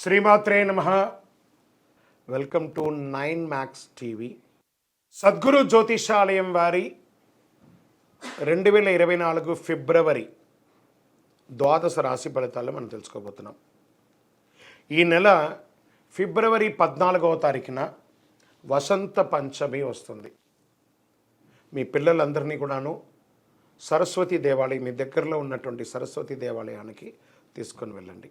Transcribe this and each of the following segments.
శ్రీమాత్రే నమ. Welcome to nine max TV Sadguru జ్యోతిషాలయం వారి రెండు వేల ఇరవై నాలుగు ఫిబ్రవరి ద్వాదశ రాశి ఫలితాలు మనం తెలుసుకోబోతున్నాం. ఈ నెల ఫిబ్రవరి పద్నాలుగవ తారీఖున వసంత పంచమి వస్తుంది. మీ పిల్లలందరినీ కూడాను సరస్వతి దేవాలయం మీ దగ్గరలో ఉన్నటువంటి సరస్వతి దేవాలయానికి తీసుకొని వెళ్ళండి.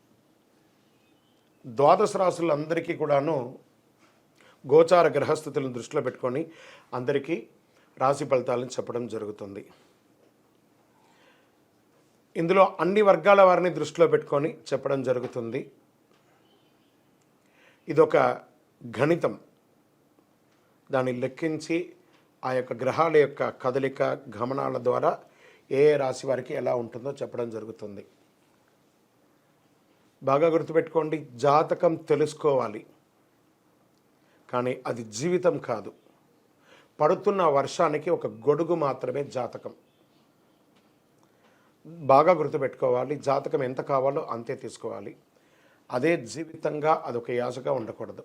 ద్వాదశ రాసులందరికీ కూడాను గోచార గ్రహస్థితులను దృష్టిలో పెట్టుకొని అందరికీ రాశి ఫలితాలను చెప్పడం జరుగుతుంది. ఇందులో అన్ని వర్గాల వారిని దృష్టిలో పెట్టుకొని చెప్పడం జరుగుతుంది. ఇదొక గణితం. దాన్ని లెక్కించి ఆ యొక్క గ్రహాల యొక్క కదలిక గమనాల ద్వారా ఏ రాశి వారికి ఎలా ఉంటుందో చెప్పడం జరుగుతుంది. బాగా గుర్తుపెట్టుకోండి జాతకం తెలుసుకోవాలి. కానీ అది జీవితం కాదు. పడుతున్న వర్షానికి ఒక గొడుగు మాత్రమే జాతకం. బాగా గుర్తుపెట్టుకోవాలి జాతకం ఎంత కావాలో అంతే తీసుకోవాలి. అదే జీవితంగా అదొక యాసగా ఉండకూడదు.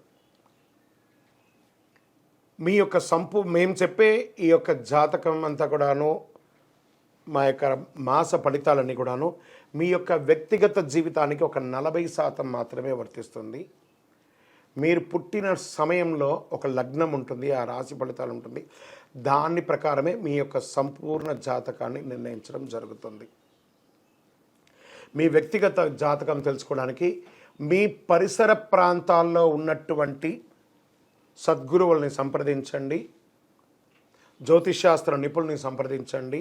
మీ యొక్క సంపు మేము చెప్పే ఈ యొక్క జాతకం అంతా కూడాను మా యొక్క మాస ఫలితాలన్నీ కూడాను మీ యొక్క వ్యక్తిగత జీవితానికి ఒక నలభై శాతం మాత్రమే వర్తిస్తుంది. మీరు పుట్టిన సమయంలో ఒక లగ్నం ఉంటుంది ఆ రాశి ఫలితాలు ఉంటుంది. దాని ప్రకారమే మీ యొక్క సంపూర్ణ జాతకాన్ని నిర్ణయించడం జరుగుతుంది. మీ వ్యక్తిగత జాతకం తెలుసుకోవడానికి మీ పరిసర ప్రాంతాల్లో ఉన్నటువంటి సద్గురువుల్ని సంప్రదించండి. జ్యోతిష్శాస్త్ర నిపుణుల్ని సంప్రదించండి.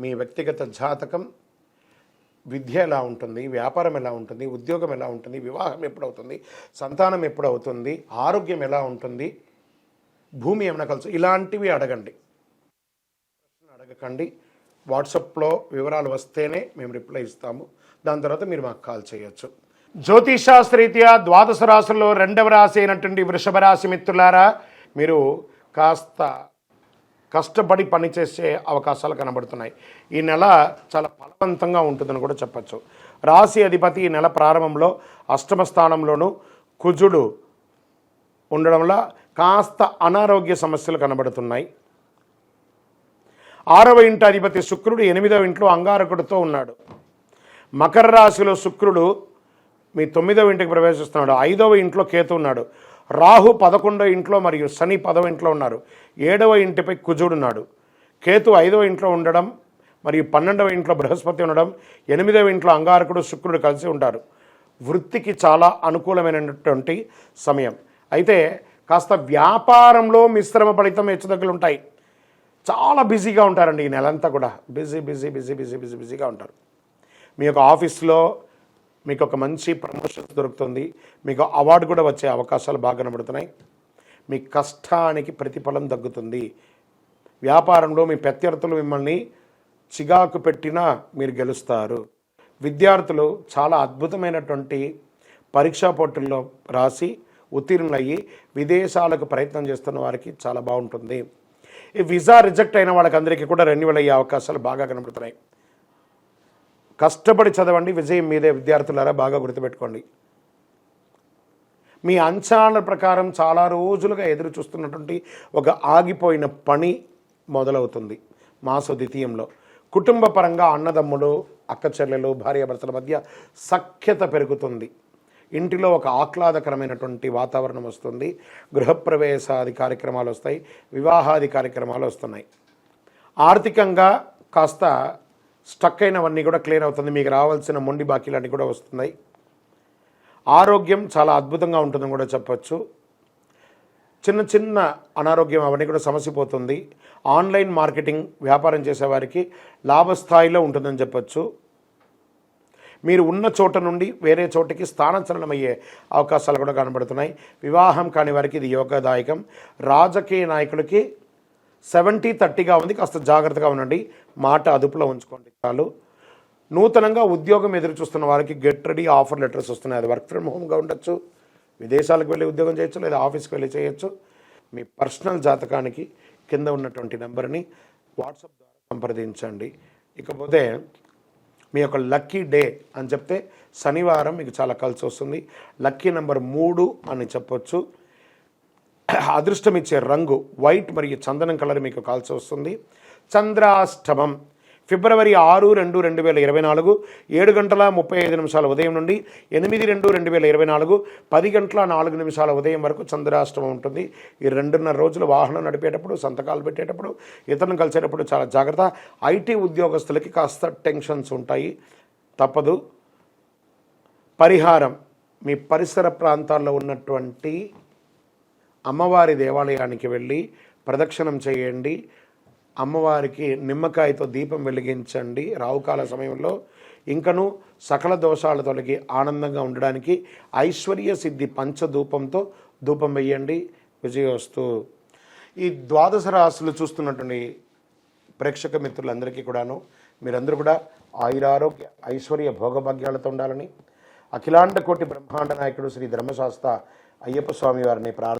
మీ వ్యక్తిగత జాతకం విద్య ఎలా ఉంటుంది వ్యాపారం ఎలా ఉంటుంది ఉద్యోగం ఎలా ఉంటుంది వివాహం ఎప్పుడవుతుంది సంతానం ఎప్పుడవుతుంది ఆరోగ్యం ఎలా ఉంటుంది భూమి ఏమైనా కలుసు ఇలాంటివి అడగండి. ప్రశ్న అడగకండి. వాట్సాప్లో వివరాలు వస్తేనే మేము రిప్లై ఇస్తాము. దాని తర్వాత మీరు మాకు కాల్ చేయొచ్చు. జ్యోతిషాస్త్రరీత్యా ద్వాదశ రాశుల్లో రెండవ రాశి అయినటువంటి వృషభ రాశి మిత్రులారా మీరు కాస్త కష్టపడి పనిచేసే అవకాశాలు కనబడుతున్నాయి. ఈ నెల చాలా ఫలవంతంగా ఉంటుందని కూడా చెప్పచ్చు. రాశి అధిపతి ఈ నెల ప్రారంభంలో అష్టమ స్థానంలోనూ కుజుడు ఉండడం వల్ల కాస్త అనారోగ్య సమస్యలు కనబడుతున్నాయి. ఆరవ ఇంటి అధిపతి శుక్రుడు ఎనిమిదవ ఇంట్లో అంగారకుడితో ఉన్నాడు. మకర రాశిలో శుక్రుడు మీ తొమ్మిదవ ఇంటికి ప్రవేశిస్తున్నాడు. ఐదవ ఇంట్లో కేతు ఉన్నాడు. రాహు పదకొండవ ఇంట్లో మరియు శని పదవ ఇంట్లో ఉన్నారు. ఏడవ ఇంటిపై కుజుడున్నాడు కేతు ఐదవ ఇంట్లో ఉండడం మరియు పన్నెండవ ఇంట్లో బృహస్పతి ఉండడం ఎనిమిదవ ఇంట్లో అంగారకుడు శుక్రుడు కలిసి ఉంటారు. వృత్తికి చాలా అనుకూలమైనటువంటి సమయం. అయితే కాస్త వ్యాపారంలో మిశ్రమ ఫలితం హెచ్చుతగ్గులు ఉంటాయి. చాలా బిజీగా ఉంటారండి ఈ నెలంతా కూడా. Busy busy busy busy busy బిజీగా ఉంటారు. మీ యొక్క ఆఫీస్లో మీకు ఒక మంచి ప్రమోషన్ దొరుకుతుంది. మీకు అవార్డు కూడా వచ్చే అవకాశాలు బాగా కనబడుతున్నాయి. మీ కష్టానికి ప్రతిఫలం తగ్గుతుంది. వ్యాపారంలో మీ ప్రత్యర్థులు మిమ్మల్ని చిగాకు పెట్టినా మీరు గెలుస్తారు. విద్యార్థులు చాలా అద్భుతమైనటువంటి పరీక్షా పోటీల్లో రాసి ఉత్తీర్ణులయ్యి విదేశాలకు ప్రయత్నం చేస్తున్న వారికి చాలా బాగుంటుంది. ఈ వీసా రిజెక్ట్ అయిన వాళ్ళకందరికీ కూడా రెన్యువల్ అయ్యే అవకాశాలు బాగా కనబడుతున్నాయి. కష్టపడి చదవండి విజయం మీదే విద్యార్థులారా బాగా గుర్తుపెట్టుకోండి. మీ అంచనాల ప్రకారం చాలా రోజులుగా ఎదురు చూస్తున్నటువంటి ఒక ఆగిపోయిన పని మొదలవుతుంది మాస ద్వితీయంలో. కుటుంబ పరంగా అన్నదమ్ములు అక్క చెల్లెలు భార్యాభర్తల మధ్య సఖ్యత పెరుగుతుంది. ఇంటిలో ఒక ఆహ్లాదకరమైనటువంటి వాతావరణం వస్తుంది. గృహప్రవేశాది కార్యక్రమాలు వస్తాయి వివాహాది కార్యక్రమాలు వస్తున్నాయి. ఆర్థికంగా కాస్త స్టక్ అయినవన్నీ కూడా క్లియర్ అవుతుంది. మీకు రావాల్సిన మొండి బాకీలన్నీ కూడా వస్తున్నాయి. ఆరోగ్యం చాలా అద్భుతంగా ఉంటుందని కూడా చెప్పచ్చు. చిన్న చిన్న అనారోగ్యం అవన్నీ కూడా సమసిపోతుంది ఆన్లైన్ మార్కెటింగ్ వ్యాపారం చేసేవారికి లాభస్థాయిలో ఉంటుందని చెప్పచ్చు. మీరు ఉన్న చోట నుండి వేరే చోటకి స్థానాంతరణం అయ్యే అవకాశాలు కూడా కనబడుతున్నాయి. వివాహం కాని వారికి ఇది యోగదాయకం. రాజకీయ నాయకులకి సెవెంటీ థర్టీగా ఉంది. కాస్త జాగ్రత్తగా ఉండండి. మాట అదుపులో ఉంచుకోండి. చాలు. నూతనంగా ఉద్యోగం ఎదురు చూస్తున్న వారికి గెట్ రెడీ ఆఫర్ లెటర్స్ వస్తున్నాయి. అది వర్క్ ఫ్రమ్ హోమ్గా ఉండొచ్చు. విదేశాలకు వెళ్ళి ఉద్యోగం చేయొచ్చు లేదా ఆఫీస్కి వెళ్ళి చేయొచ్చు. మీ పర్సనల్ జాతకానికి కింద ఉన్నటువంటి నెంబర్ని వాట్సాప్ ద్వారా సంప్రదించండి. ఇకపోతే మీ యొక్క లక్కీ డే అని చెప్తే శనివారం మీకు చాలా కలిసి వస్తుంది. లక్కీ నెంబర్ మూడు అని చెప్పొచ్చు. అదృష్టం ఇచ్చే రంగు వైట్ మరియు చందనం కలర్ మీకు కాల్సి వస్తుంది. చంద్రాష్టమం. ఫిబ్రవరి ఆరు రెండు రెండు వేల ఇరవై నాలుగు ఏడు గంటల ముప్పై ఐదు నిమిషాల ఉదయం నుండి ఎనిమిది రెండు రెండు వేల ఇరవై నాలుగు పది గంటల నాలుగు నిమిషాల ఉదయం వరకు చంద్రాష్టమం ఉంటుంది. ఈ రెండున్నర రోజులు వాహనం నడిపేటప్పుడు సంతకాలు పెట్టేటప్పుడు ఇతరులను కలిసేటప్పుడు చాలా జాగ్రత్త. ఐటీ ఉద్యోగస్తులకి కాస్త టెన్షన్స్ ఉంటాయి. తప్పదు. పరిహారం. మీ పరిసర ప్రాంతాల్లో ఉన్నటువంటి అమ్మవారి దేవాలయానికి వెళ్ళి ప్రదక్షిణం చేయండి. అమ్మవారికి నిమ్మకాయతో దీపం వెలిగించండి. రావుకాల సమయంలో ఇంకను సకల దోషాల తొలగి ఆనందంగా ఉండడానికి ఐశ్వర్య సిద్ధి పంచధూపంతో ధూపం వేయండి విజయోస్తు. ఈ ద్వాదశ రాశులు చూస్తున్నటువంటి ప్రేక్షక మిత్రులందరికీ కూడాను మీరందరూ కూడా ఆయురారోగ్య ఐశ్వర్య భోగభాగ్యాలతో ఉండాలని అఖిలాండ కోటి బ్రహ్మాండ నాయకుడు శ్రీ ధర్మశాస్త్ర అయ్యప్ప స్వామి వారిని ప్రార్థన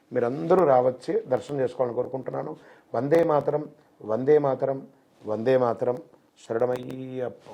మీరందరూ రావచ్చి దర్శనం చేసుకోవాలని కోరుకుంటున్నాను. వందే మాతరం వందే మాతరం వందే మాతరం. శరణమయ్యప్ప.